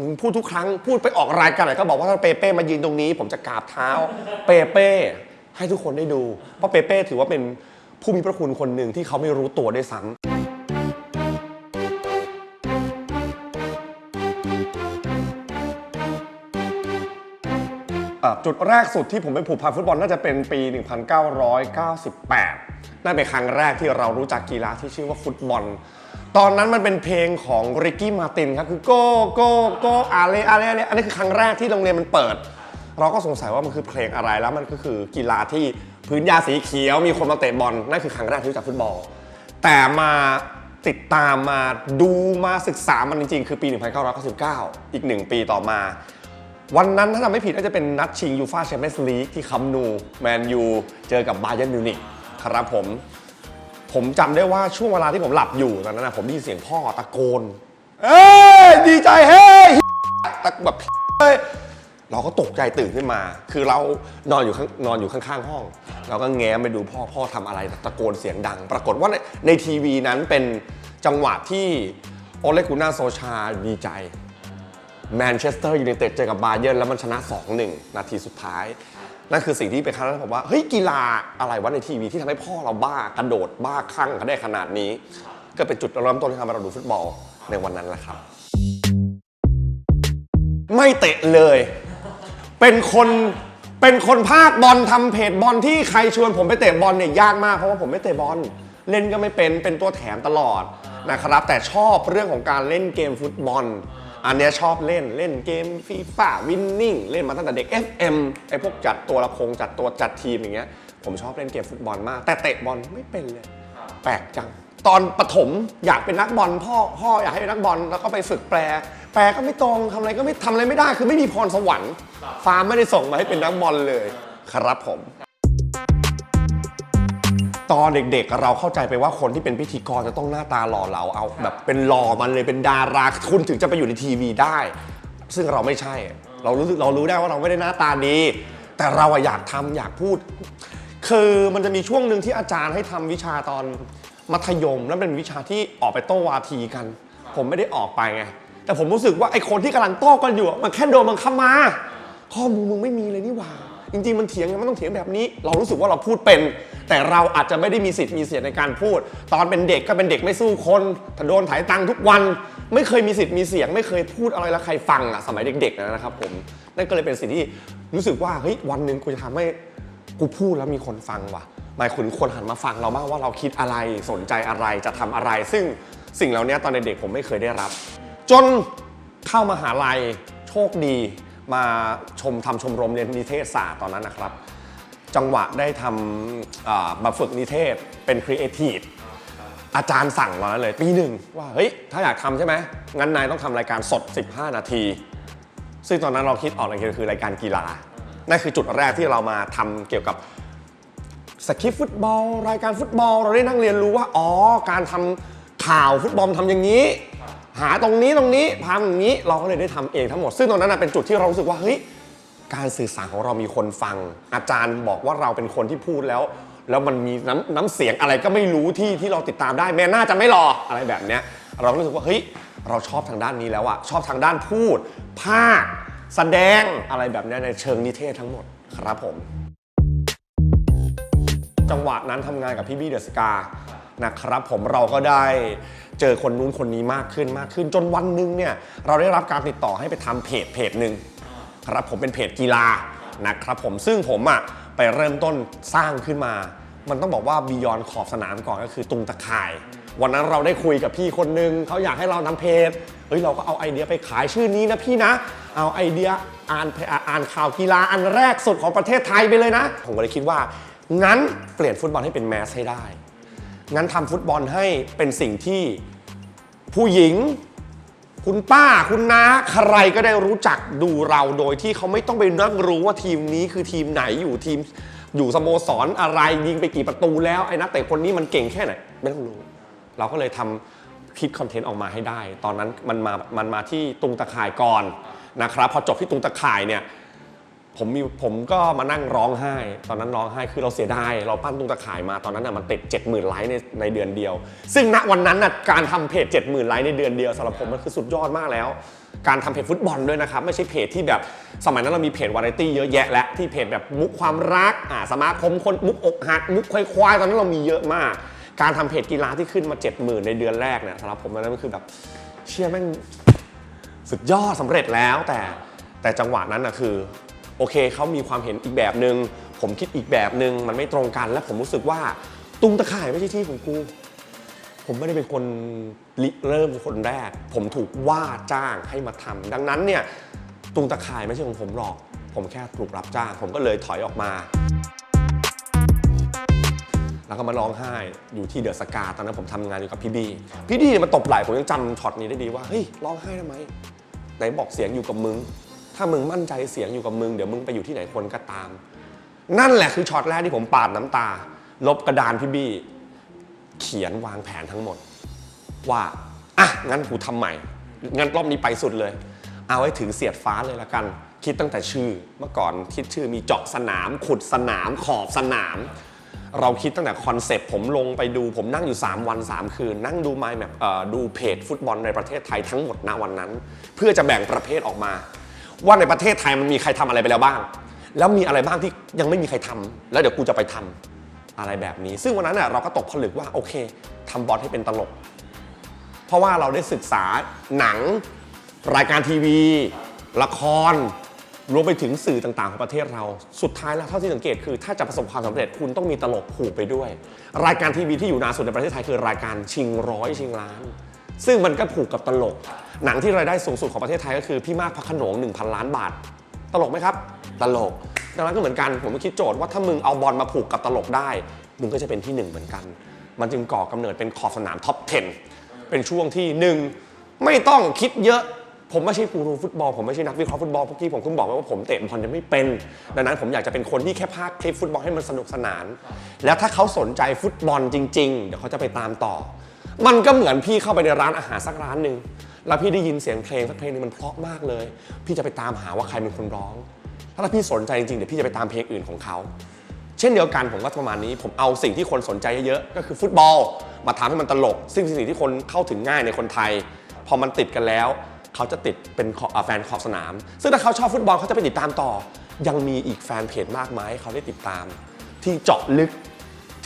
ผมพูดทุกครั้งพูดไปออกรายการไหนก็บอกว่าถ้าเปเป้มายืนตรงนี้ ผมจะกราบเท้า เปเป้ให้ทุกคนได้ดู เพราะเปเป้ถือว่าเป็นผู้มีพระคุณคนหนึ่งที่เขาไม่รู้ตัวด้วยซ้ำจุดแรกสุดที่ผมไปผูกพันฟุตบอลน่าจะเป็นปี 1998 นั่นเป็นครั้งแรกที่เรารู้จักกีฬาที่ชื่อว่าฟุตบอล ตอนนั้นมันเป็นเพลงของริกกี้มาตินครับคือโกโกโกอาเลอาเลอาเลอันนี้คือครั้งแรกที่โรงเรียนมันเปิด เราก็สงสัยว่ามันคือเพลงอะไรแล้วมันก็คือกีฬาที่พื้นหญ้าสีเขียวมีคนมาเตะบอลนั่นคือครั้งแรกที่รู้จักฟุตบอล แต่มาติดตามมาดูมาศึกษามันจริงๆ คือปี 1999 อีกหนึ่งปีต่อมา วันนั้นถ้าจำไม่ผิดน่าจะเป็นนัดชิงยูฟาแชมเปี้ยนส์ลีกที่คัมนู แมนยู เจอกับบาเยิร์นมิวนิกครับผม ผมจำได้ว่าช่วงเวลาที่ผมหลับอยู่ตอนนั้นนะผมได้ยินเสียงพ่อตะโกน เอ้ยดีใจเฮ้ยตะแบบเฮ้ยเราก็ตกใจตื่นขึ้นมา คือเรานอนอยู่ข้างนอนอยู่ข้างๆ ห้อง เราก็แง้มไปดูพ่อพ่อทำอะไรตะโกนเสียงดัง ปรากฏว่าในในทีวีนั้นเป็นจังหวะที่โอเลกุน่าโซชาดีใจ แมนเชสเตอร์ยูไนเต็ดเจอกับบาเยิร์นแล้วมันชนะ 2-1 นาทีสุดท้าย นั่นคือสิ่งที่เป็นครั้งแรกผมว่าเฮ้ยกีฬาอะไรวะในทีวีที่ทำให้พ่อเราบ้ากระโดดบ้าคลั่งเขาได้ขนาดนี้ ก็เป็นจุดเริ่มต้นที่ทำให้เราดูฟุตบอลในวันนั้นแหละครับ ไม่เตะเลย เป็นคนเป็นคนภาคบอลทำเพจบอลที่ใครชวนผมไปเตะบอลเนี่ยยากมากเพราะว่าผมไม่เตะบอลเล่นก็ไม่เป็นเป็นตัวแถมตลอดนะครับแต่ชอบเรื่องของการเล่นเกมฟุตบอล อันเนี้ยชอบเล่นเล่นเกมฟีฟ่าวินนิ่งเล่นมาตั้งแต่เด็ก FM ไอพวกจัดตัวละครจัดตัวจัดทีมอย่างเงี้ยผมชอบเล่นเกมฟุตบอลมาก แต่เตะบอลไม่เป็นเลย แปลกจัง ตอนปฐมอยากเป็นนักบอลพ่อพ่ออยากให้เป็นนักบอลแล้วก็ไปฝึกแปล แปลก็ไม่ตรงทำอะไรก็ไม่ทำอะไรไม่ได้ คือไม่มีพรสวรรค์ฟาร์มไม่ได้ส่งมาให้เป็นนักบอลเลย ครับผม ตอนเด็กๆ เราเข้าใจไปว่าคนที่เป็นพิธีกรจะต้องหน้าตาหล่อเหลาเอาแบบเป็นหล่อมันเลยเป็นดาราคุณถึงจะไปอยู่ในทีวีได้ ซึ่งเราไม่ใช่ เรารู้สึกเรารู้ได้ว่าเราไม่ได้หน้าตาดี แต่เราอะอยากทำอยากพูด คือมันจะมีช่วงหนึ่งที่อาจารย์ให้ทำวิชาตอนมัธยมแล้วเป็นวิชาที่ออกไปโต้วาทีกัน ผมไม่ได้ออกไปไงแต่ผมรู้สึกว่าไอ้คนที่กำลังโต้กันอยู่มันแค่โดนบังคับมา ข้อมูลมึงไม่มีเลยนี่หว่า จริงๆมันเถียงกันมันต้องเถียงแบบนี้ เรารู้สึกว่าเราพูดเป็น แต่เราอาจจะไม่ได้มีสิทธิ์มีเสียงในการพูด ตอนเป็นเด็กก็เป็นเด็กไม่สู้คนแต่โดนถ่ายตังค์ทุกวัน ไม่เคยมีสิทธิ์มีเสียง ไม่เคยพูดอะไรแล้วใครฟังอะสมัยเด็กๆนะครับผมนั่นก็เลยเป็นสิ่งที่รู้สึกว่าเฮ้ยวันหนึ่งกูจะทำให้กูพูดแล้วมีคนฟังว่ะหมายคุณคนหันมาฟังเราบ้างว่าเราคิดอะไรสนใจอะไรจะทำอะไร ซึ่งสิ่งเหล่านี้ตอนเด็กๆผมไม่เคยได้รับ จนเข้ามาหาลัยโชคดี มาชมทำชมรมเรียนนิเทศศาสตร์ตอนนั้นนะครับ จังหวะได้ทำอ่ามาฝึกนิเทศเป็นครีเอทีฟอาจารย์สั่งมาเลยปีหนึ่งว่าเฮ้ยถ้าอยากทำใช่ไหมงั้นนายต้องทำรายการสด 15 นาที ซึ่งตอนนั้นเราคิดออกเลยคือรายการกีฬานั่นคือจุดแรกที่เรามาทำเกี่ยวกับสคริปฟุตบอล รายการฟุตบอลเราได้นั่งเรียนรู้ว่าอ๋อการทำข่าวฟุตบอลทำอย่างนี้ หาตรงนี้ตรงนี้ทำอย่างนี้เราก็เลยได้ทำเองทั้งหมด ซึ่งตรงนั้นเป็นจุดที่เรารู้สึกว่าเฮ้ยการสื่อสารของเรามีคนฟัง อาจารย์บอกว่าเราเป็นคนที่พูดแล้ว แล้วมันมีน้ำน้ำเสียงอะไรก็ไม่รู้ที่ที่เราติดตามได้ แม้น่าจะไม่รออะไรแบบเนี้ยเราก็รู้สึกว่าเฮ้ยเราชอบทางด้านนี้แล้วอะชอบทางด้านพูด ภาค แสดงอะไรแบบนี้ในเชิงนิเทศทั้งหมดครับผม จังหวะนั้นทำงานกับพี่บี้เดอะสกา นะครับผมเราก็ได้เจอคนนู้นคนนี้มากขึ้นมากขึ้น จนวันหนึ่งเนี่ยเราได้รับการติดต่อให้ไปทำเพจเพจหนึ่งครับผมเป็นเพจกีฬานะครับผมซึ่งผมอะไปเริ่มต้นสร้างขึ้นมา มันต้องบอกว่าบียอนขอบสนามก่อนก็คือตุงตะข่าย วันนั้นเราได้คุยกับพี่คนหนึ่งเขาอยากให้เราทำเพจเฮ้ยเราก็เอาไอเดียไปขายชื่อนี้นะพี่นะ เอาไอเดียอ่านอ่านข่าวกีฬาอันแรกสุดของประเทศไทยไปเลยนะ ผมก็เลยคิดว่างั้นเปลี่ยนฟุตบอลให้เป็นแมสให้ได้ งั้นทำฟุตบอลให้เป็นสิ่งที่ผู้หญิง คุณป้าคุณน้าใครก็ได้รู้จักดูเราโดยที่เขาไม่ต้องไปนั่งรู้ว่าทีมนี้คือทีมไหนอยู่ทีมอยู่สโมสรอะไรยิงไปกี่ประตูแล้วไอ้นักเตะคนนี้มันเก่งแค่ไหนไม่ต้องรู้ เราก็เลยทำคิดคอนเทนต์ออกมาให้ได้ ตอนนั้นมันมามันมาที่ตุงตะข่ายก่อนนะครับพอจบที่ตุงตะข่ายเนี่ย ผมมีผมก็มานั่งร้องไห้ ตอนนั้นร้องไห้คือเราเสียดายเราปั้นตุ้งตะข่ายมาตอนนั้นน่ะมันติด 70,000ไลค์ในในเดือนเดียว ซึ่งณวันนั้นน่ะการทำเพจ 70,000ไลค์ในเดือนเดียวสำหรับผมมันคือสุดยอดมากแล้ว การทำเพจฟุตบอลด้วยนะครับ ไม่ใช่เพจที่แบบสมัยนั้นเรามีเพจวาไรตี้เยอะแยะและที่เพจแบบมุกความรักอ่าสมาคมคนมุกอกหักมุกควายตอนนั้นเรามีเยอะมาก การทำเพจกีฬาที่ขึ้นมา 70,000 ในเดือนแรกเนี่ยสำหรับผมตอนนั้นมันคือแบบเชื่อแม่งสุดยอดสำเร็จแล้วแต่แต่จังหวะนั้นนะคือ โอเคเขามีความเห็นอีกแบบหนึง่งผมคิดอีกแบบหนึง่งมันไม่ตรงกัน และผมรู้สึกว่าตุงตะข่ายไม่ใช่ที่ของกู ผมไม่ได้เป็นคนริเริ่มคนแรก ผมถูกว่าจ้างให้มาทำดังนั้นเนี่ยตุงตะข่ายไม่ใช่ของผมหรอก ผมแค่ถูกรับจ้าง ผมก็เลยถอยออกมาแล้วก็มาร้องไห้อยู่ที่เดอะสกาตอนนั้นผมทำงานอยู่กับพี่บีพี่ดีเนี่ยมาตบไหล่ผมยังจำช็อตนี้ได้ดีว่าเฮ้ยร้องไห้ทำไมไหนบอกเสียงอยู่กับมึง ถ้ามึงมั่นใจเสียงอยู่กับมึง เดี๋ยวมึงไปอยู่ที่ไหนคนก็ตาม นั่นแหละคือช็อตแรกที่ผมปาดน้ำตา ลบกระดานพี่บี้ เขียนวางแผนทั้งหมด ว่าอะงั้นกูทำใหม่ งั้นรอบนี้ไปสุดเลย เอาให้ถึงเสียดฟ้าเลยละกัน คิดตั้งแต่ชื่อ เมื่อก่อนคิดชื่อมีเจาะสนาม ขุดสนาม ขอบสนามเราคิดตั้งแต่คอนเซปต์ผมลงไปดูผมนั่งอยู่ 3 วัน 3 คืน นั่งดูไมล์แบบดูเพจฟุตบอลในประเทศไทยทั้งหมดณวันนั้น เพื่อจะแบ่งประเภทออกมา ว่าในประเทศไทยมันมีใครทำอะไรไปแล้วบ้าง แล้วมีอะไรบ้างที่ยังไม่มีใครทำแล้วเดี๋ยวกูจะไปทำอะไรแบบนี้ ซึ่งวันนั้นเน่ยเราก็ตกผลึกว่าโอเคทำบอลให้เป็นตลก เพราะว่าเราได้ศึกษาหนังรายการทีวี ละครรวมไปถึงสื่อต่างๆของประเทศเรา สุดท้ายแล้วเท่าที่สังเกตคือถ้าจะประสบความสำเร็จคุณต้องมีตลกผูกไปด้วย รายการทีวีที่อยู่นานสุดในประเทศไทยคือรายการชิงร้อยชิงล้าน ซึ่งมันก็ผูกกับตลก หนังที่รายได้สูงสุดของประเทศไทยก็คือพี่มากพระขนง1,000 ล้านบาท ตลกไหมครับ ตลก ดังนั้นก็เหมือนกัน ผมก็คิดโจทย์ว่าถ้ามึงเอาบอลมาผูกกับตลกได้ มึงก็จะเป็นที่หนึ่งเหมือนกัน มันจึงก่อกำเนิดเป็นขอบสนามท็อป 10 เป็นช่วงที่หนึ่งไม่ต้องคิดเยอะ ผมไม่ใช่กูรูฟุตบอล ผมไม่ใช่นักวิเคราะห์ฟุตบอลเมื่อกี้ผมเพิ่งบอกไปว่าผมเตะบอลจะไม่เป็น ดังนั้นผมอยากจะเป็นคนที่แค่พากคลิปฟุตบอลให้มันสนุกสนาน แล้วถ้าเขาสนใจฟุตบอลจริง ๆ เดี๋ยวเขาจะไปตามต่อ มันก็เหมือนพี่เข้าไปในร้านอาหารสักร้านหนึ่งแล้วพี่ได้ยินเสียงเพลงสักเพลงนึงมันเพราะมากเลย พี่จะไปตามหาว่าใครเป็นคนร้อง ถ้าพี่สนใจจริงๆเดี๋ยวพี่จะไปตามเพลงอื่นของเขา เช่นเดียวกันผมก็ประมาณนี้ ผมเอาสิ่งที่คนสนใจเยอะๆก็คือฟุตบอล มาทำให้มันตลก ซึ่งเป็นสิ่งที่คนเข้าถึงง่ายในคนไทย พอมันติดกันแล้ว เขาจะติดเป็นแฟนขอบสนาม ซึ่งถ้าเขาชอบฟุตบอลเขาจะไปติดตามต่อ ยังมีอีกแฟนเพจมากมายให้เขาได้ติดตาม ที่เจาะลึก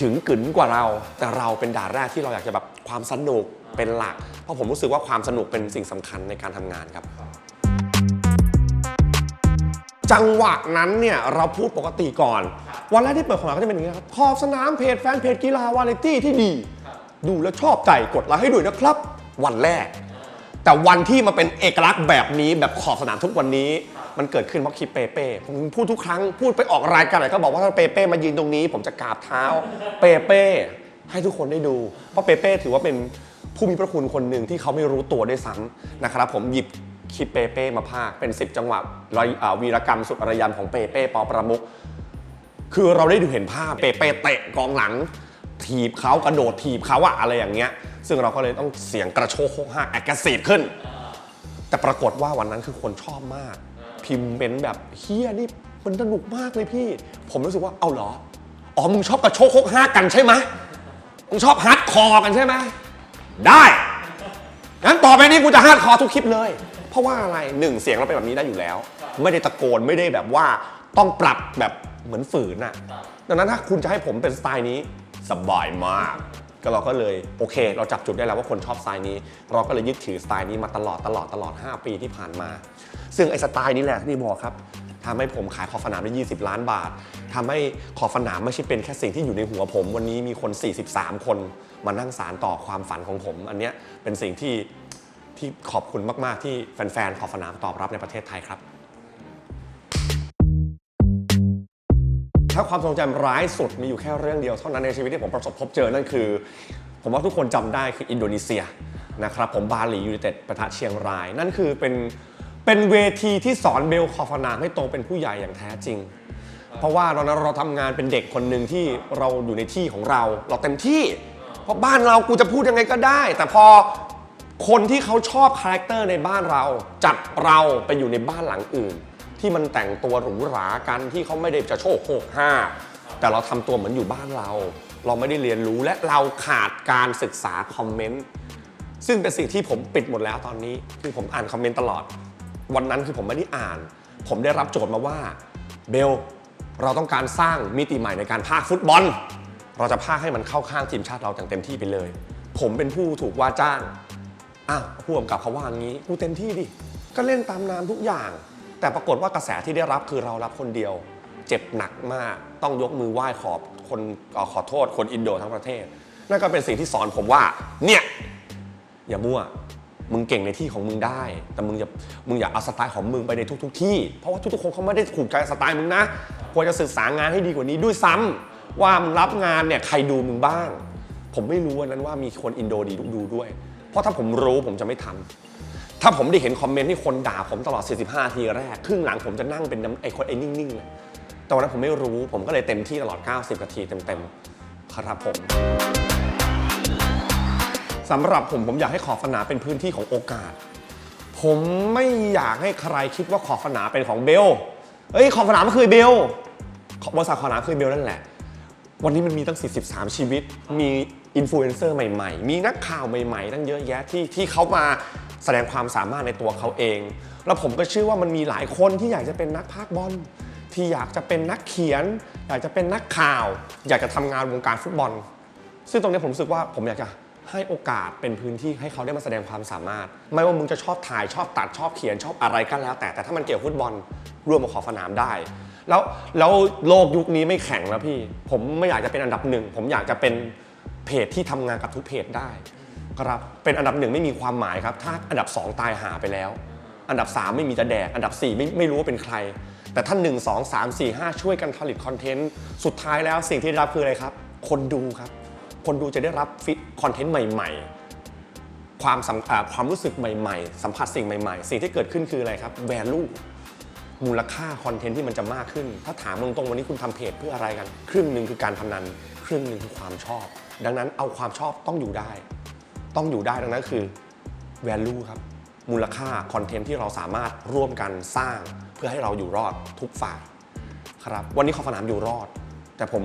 ถึงกึ๋นกว่าเรา แต่เราเป็นด่านแรกที่เราอยากจะแบบ ความสนุกเป็นหลัก เพราะผมรู้สึกว่าความสนุกเป็นสิ่งสำคัญในการทำงานครับ จังหวะนั้นเนี่ยเราพูดปกติก่อน วันแรกที่เปิดของเราก็จะเป็นอย่างนี้ครับ ขอบสนามเพจแฟนเพจกีฬาวาไรตี้ที่ดี ดูแล้วชอบใจกดไลค์ให้ด้วยนะครับ วันแรก แต่วันที่มาเป็นเอกลักษณ์แบบนี้แบบขอบสนามทุกวันนี้ มันเกิดขึ้นเพราะคลิปเปเป้ผมพูดทุกครั้งพูดไปออกรายการไหนก็บอกว่าถ้าเปเป้มายืนตรงนี้ ผมจะกราบเท้า เปเป้ ให้ทุกคนได้ดู เพราะเปเป้ถือว่าเป็นผู้มีพระคุณคนหนึ่งที่เขาไม่รู้ตัวด้วยซ้ำนะครับผมหยิบคลิปเปเป้มาพากเป็น 10 จังหวะรอยวีรกรรมสุดอารยันของเปเป้ปอประมุกคือเราได้ดูเห็นภาพเปเป้เตะกองหลัง ถีบเขากระโดดถีบเขาอะอะไรอย่างเงี้ย ซึ่งเราก็เลยต้องเสียงกระโชกโคกห้ากแอคทีฟขึ้น แต่ปรากฏว่าวันนั้นคือคนชอบมาก พิมพ์เป็นแบบเฮียนี่มันสนุกมากเลยพี่ ผมรู้สึกว่าเอาเหรออ๋อมึงชอบกระโชกโคกห้ากันใช่ไหม มึงชอบฮาร์ดคอร์กันใช่ไหม ได้ งั้นต่อไปนี้กูจะฮาร์ดคอร์ทุกคลิปเลย เพราะว่าอะไรหนึ่งเสียงเราเป็นแบบนี้ได้อยู่แล้ว ไม่ได้ตะโกนไม่ได้แบบว่าต้องปรับแบบเหมือนฝืนน่ะดังนั้นถ้าคุณจะให้ผมเป็นสไตล์นี้สบายมาก ก็เราก็เลยโอเค เราจับจุดได้แล้วว่าคนชอบสไตล์นี้ เราก็เลยยึดถือสไตล์นี้มาตลอดตลอดตลอด 5 ปีที่ผ่านมา ซึ่งไอ้สไตล์นี้แหละที่บอกครับ ทำให้ผมขายขอบสนามได้ 20 ล้านบาททำให้ขอบสนามไม่ใช่เป็นแค่สิ่งที่อยู่ในหัวผม วันนี้มีคน 43 คนมานั่งสารต่อความฝันของผม อันเนี้ยเป็นสิ่งที่ที่ขอบคุณมาก ๆ ที่แฟน ๆ ขอบสนามตอบรับในประเทศไทยครับ ถ้าความทรงจำร้ายสุดมีอยู่แค่เรื่องเดียวเท่านั้นในชีวิตที่ผมประสบพบเจอนั่นคือ ผมว่าทุกคนจำได้คืออินโดนีเซียนะครับผมบาหลียูไนเต็ดประทะเชียงราย นั่นคือเป็น เป็นเวทีที่สอนเบลขอบสนาให้โตเป็นผู้ใหญ่อย่างแท้จริง เพราะว่าตอนนั้นเราทำงานเป็นเด็กคนหนึ่งที่เราอยู่ในที่ของเรา เราเต็มที่ เพราะบ้านเรากูจะพูดยังไงก็ได้ แต่พอคนที่เขาชอบคาแรคเตอร์ในบ้านเรา จัดเราไปอยู่ในบ้านหลังอื่น ที่มันแต่งตัวหรูหรากันที่เขาไม่ได้จะโชคโคกห้าแต่เราทำตัวเหมือนอยู่บ้านเรา เราไม่ได้เรียนรู้และเราขาดการศึกษาคอมเมนต์ ซึ่งเป็นสิ่งที่ผมปิดหมดแล้วตอนนี้ คือผมอ่านคอมเมนต์ตลอด วันนั้นคือผมไม่ได้อ่าน ผมได้รับโจทย์มาว่าเบลเราต้องการสร้างมิติใหม่ในการพากฟุตบอล เราจะพากให้มันเข้าข้างทีมชาติเราอย่างเต็มที่ไปเลย ผมเป็นผู้ถูกว่าจ้างอ้าวผู้กำกับเขาว่างี้กูเต็มที่ดิก็เล่นตามน้ำทุกอย่าง แต่ปรากฏว่ากระแสที่ได้รับคือเรารับคนเดียว เจ็บหนักมากต้องยกมือไหว้ขอบคนขอโทษคนอินโดทั้งประเทศ นั่นก็เป็นสิ่งที่สอนผมว่า เนี่ย อย่ามั่ว มึงเก่งในที่ของมึงได้ แต่มึงอย่ามึงอย่าเอาสไตล์ของมึงไปในทุก ๆ ที่ เพราะว่าทุกๆคนเขาไม่ได้ถูกใจสไตล์มึงนะควรจะศึกษารงานให้ดีกว่านี้ด้วยซ้ำว่ามึงรับงานเนี่ยใครดูมึงบ้าง ผมไม่รู้วันนั้นว่ามีคนอินโดดีดูด้วย เพราะถ้าผมรู้ผมจะไม่ทำถ้าผมได้เห็นคอมเมนต์ที่คนด่าผมตลอด 45 ทีแรก ครึ่งหลังผมจะนั่งเป็นไอ้คนไอ้นิ่งๆเลยแต่วันนั้นผมไม่รู้ผมก็เลยเต็มที่ตลอด 90 นาทีเต็มๆครับผม สำหรับผมผมอยากให้ขอบสนามเป็นพื้นที่ของโอกาส ผมไม่อยากให้ใครคิดว่าขอบสนามเป็นของเบลเอ้ยขอบสนามมันคือเบลบริษัทขอบสนามคือเบลนั่นแหละ วันนี้มันมีตั้ง 43 ชีวิต มีอินฟลูเอนเซอร์ใหม่ๆ มีนักข่าวใหม่ๆ ตั้งเยอะแยะที่ที่เขามาแสดงความสามารถในตัวเขาเอง แล้วผมก็เชื่อว่ามันมีหลายคนที่อยากจะเป็นนักพากบอล ที่อยากจะเป็นนักเขียน อยากจะเป็นนักข่าว อยากจะทำงานวงการฟุตบอล ซึ่งตรงนี้ผมรู้สึกว่าผมอยากจะ ให้โอกาสเป็นพื้นที่ให้เขาได้มาแสดงความสามารถ ไม่ว่ามึงจะชอบถ่ายชอบตัดชอบเขียนชอบอะไรก็แล้ว แต่แต่ถ้ามันเกี่ยวกับฟุตบอลร่วมมาขอสนามได้ แล้วแล้วโลกยุคนี้ไม่แข็งแล้วพี่ ผมไม่อยากจะเป็นอันดับหนึ่งผมอยากจะเป็นเพจที่ทำงานกับทุกเพจได้ครับเป็นอันดับหนึ่งไม่มีความหมายครับ ถ้าอันดับสองตายหาไปแล้ว อันดับ 3 ไม่มีจะแดก อันดับ 4 ไม่ไม่รู้ว่าเป็นใคร แต่ถ้าน 1 2 3 4 5 ช่วยกันผลิตคอนเทนต์ สุดท้ายแล้วสิ่งที่ได้รับคืออะไรครับ คนดูครับ คนดูจะได้รับฟิตคอนเทนต์ใหม่ ๆ ความสัมความรู้สึกใหม่ ๆ สัมผัสสิ่งใหม่ ๆ สิ่งที่เกิดขึ้นคืออะไรครับ value มูลค่าคอนเทนต์ที่มันจะมากขึ้น ถ้าถามตรงๆวันนี้คุณทำเพจเพื่ออะไรกัน ครึ่งหนึ่งคือการพนัน ครึ่งหนึ่งคือความชอบ ดังนั้นเอาความชอบต้องอยู่ได้ ต้องอยู่ได้ดังนั้นคือ value ครับ มูลค่าคอนเทนต์ที่เราสามารถร่วมกันสร้าง เพื่อให้เราอยู่รอดทุกฝ่าย ครับ วันนี้ขอสนามอยู่รอด แต่ผม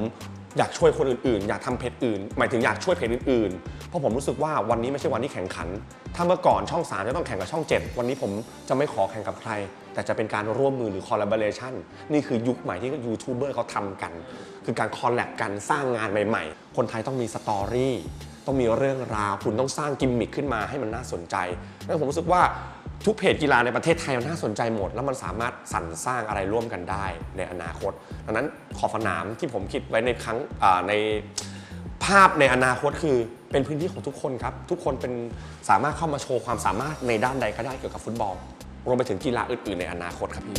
อยากช่วยคนอื่นๆ อยากทำเพจอื่น หมายถึงอยากช่วยเพจอื่นๆ เพราะผมรู้สึกว่าวันนี้ไม่ใช่วันที่แข่งขัน ถ้าเมื่อก่อนช่อง3จะต้องแข่งกับช่อง 7 วันนี้ผมจะไม่ขอแข่งกับใคร แต่จะเป็นการร่วมมือหรือ collaboration นี่คือยุคใหม่ที่ยูทูบเบอร์เขาทำกัน คือการคอลแลบกันสร้างงานใหม่ๆ คนไทยต้องมีสตอรี่ต้องมีเรื่องราว คุณต้องสร้างกิมมิคขึ้นมาให้มันน่าสนใจ แล้วผมรู้สึกว่า ทุกเพจกีฬาในประเทศไทยมันน่าสนใจหมด แล้วมันสามารถสรรสร้างอะไรร่วมกันได้ในอนาคต ดังนั้นขอบสนามที่ผมคิดไว้ในครั้งในภาพในอนาคตคือเป็นพื้นที่ของทุกคนครับ ทุกคนเป็นสามารถเข้ามาโชว์ความสามารถในด้านใดก็ได้เกี่ยวกับฟุตบอล รวมไปถึงกีฬาอื่น ๆ ในอนาคตครับพี่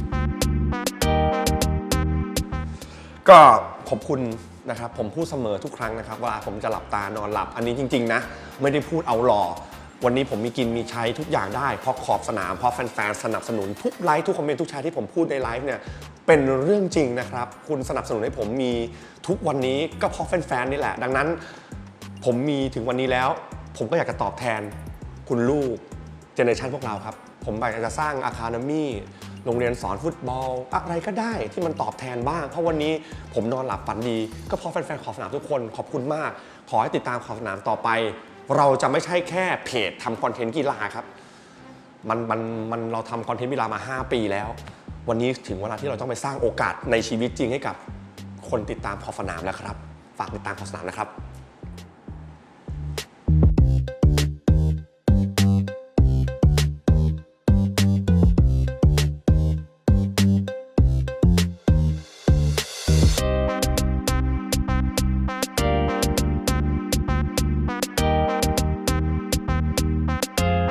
ก็ขอบคุณนะครับผมพูดเสมอทุกครั้งนะครับว่าผมจะหลับตานอนหลับอันนี้จริง ๆ นะ ไม่ได้พูดเอาหล่อ วันนี้ผมมีกินมีใช้ทุกอย่างได้ เพราะขอบสนาม เพราะแฟนๆ สนับสนุนทุกไลฟ์ทุกคอมเมนต์ทุกแชร์ที่ผมพูดในไลฟ์เนี่ยเป็นเรื่องจริงนะครับ คุณสนับสนุนให้ผมมีทุกวันนี้ก็เพราะแฟนๆ นี่แหละ ดังนั้น ผมมีถึงวันนี้แล้ว ผมก็อยากจะตอบแทน คุณลูกเจเนอเรชันพวกเราครับ ผมอยากจะสร้างอาคาเดมี่โรงเรียนสอนฟุตบอล อะไรก็ได้ที่มันตอบแทนบ้าง เพราะวันนี้ผมนอนหลับฝันดี ก็เพราะแฟนๆ ขอบสนามทุกคนขอบคุณมาก ขอให้ติดตามขอบสนามต่อไป เราจะไม่ใช่แค่เพจทำคอนเทนต์กีฬาครับ มันมันมันเราทำคอนเทนต์กีฬามา 5 ปีแล้ว วันนี้ถึงเวลาที่เราต้องไปสร้างโอกาสในชีวิตจริงให้กับคนติดตามขอบสนามแล้วครับ ฝากติดตามขอบสนามนะครับ